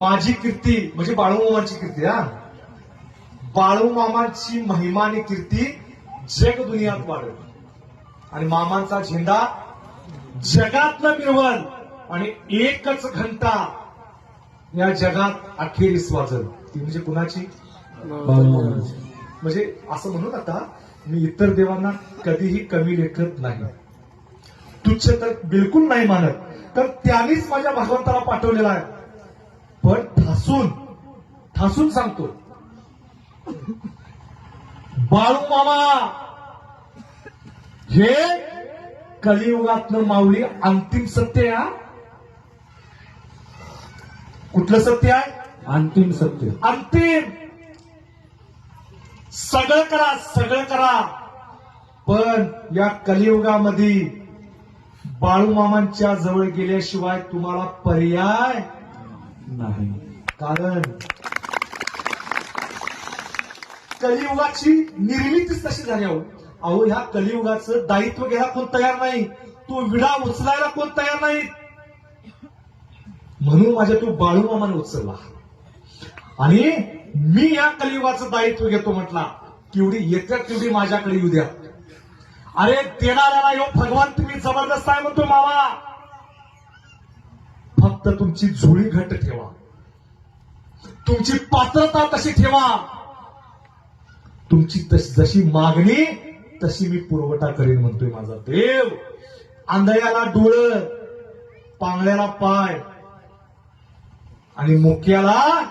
माझी कीर्ती म्हणजे बाळूमामाची कीर्ती हा? बाळूमामाची महिमा आणि कीर्ती जग दुनियात वाढत आणि मामांचा झेंडा जगात न मिरवल आणि एकच घंटा या जगात अखेरीस वाजल. ती म्हणजे कुणाची? म्हणजे असं म्हणू नका मी इतर देवांना कधीही कमी लेखत नाही. तुच्छ तर बिलकुल नाही मानत. तर त्यांनीच माझ्या भगवंताला पाठवलेला आहे. ठासून ठासून सांगतो. बाळू मामा हे कलियुगातलं माऊली अंतिम सत्य आहे हा. कुठलं सत्य आहे? अंतिम सत्य. अंतिम! सगळं करा सगळं करा. पण या कलियुगामध्ये बाळूमामांच्या जवळ गेल्याशिवाय तुम्हाला पर्याय नाही. कारण कलियुगाची निर्मितीच तशी झाली अहो. अहो ह्या कलियुगाचं दायित्व घ्यायला कोण तयार नाही. तो विडा उचलायला कोण तयार नाही. म्हणून माझ्या तो बाळूमामाने उचलला. आणि मी या कलियुगाचं दायित्व घेतो म्हटला केवढी येत्या तेवढी माझ्याकडे येऊ द्या. अरे देणाऱ्याला यो भगवान तुम्ही जबरदस्त आहे म्हणतो मामा. फक्त तुमची झोळी घट्ट ठेवा. तुमची पात्रता तशी ठेवा? तुमची तशी जशी मागणी तशी मी पुरवठा करेन म्हणतोय माझा देव. आंधळ्याला डोळ पांगळ्याला पाय आणि मुक्याला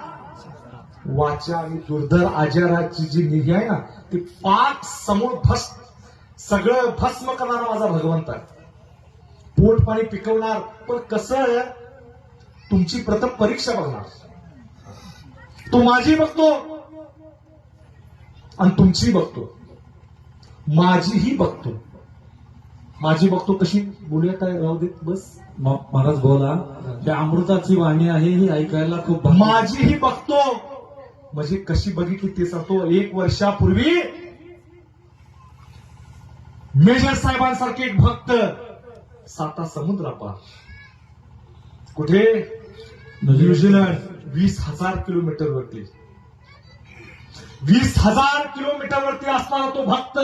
वाचा आणि दुर्धर आजाराची जी निधी आहे ना ती पाक समोर भस्म सगळं भस्म करणारा माझा भगवंत आहे. पोट पाणी पिकवणार पण कसं तुमची प्रथम परीक्षा बघणार. तो माझी बघतो. आणि तुमची बघतो. माझीही बघतो. माझी बघतो कशी? बोलूया काय राहू देत बस. महाराज बोला. त्या अमृताची वाणी आहे ही ऐकायला खूप माझीही बघतो. म्हणजे कशी बघितली ते सांगतो. एक वर्षापूर्वी मेजर साहेबांसारखे एक भक्त साता समुद्रापार. कुठे? न्यूझीलंड. वीस हजार किलोमीटर वरती. वीस हजार किलोमीटर वरती असणारा तो भक्त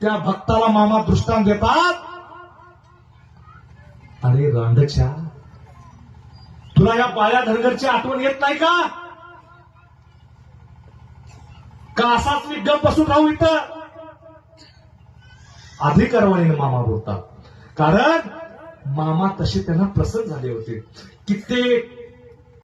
त्या भक्ताला मामा दृष्टांत देतात अरे रांडच्या तुला या बाया धनगरची आठवण येत नाही का? का असाच मी गप बसून राहू इथं? अधिकारवाणीने मामा बोलतात कारण मामा तसे त्यांना प्रसन्न झाले होते. कित्येक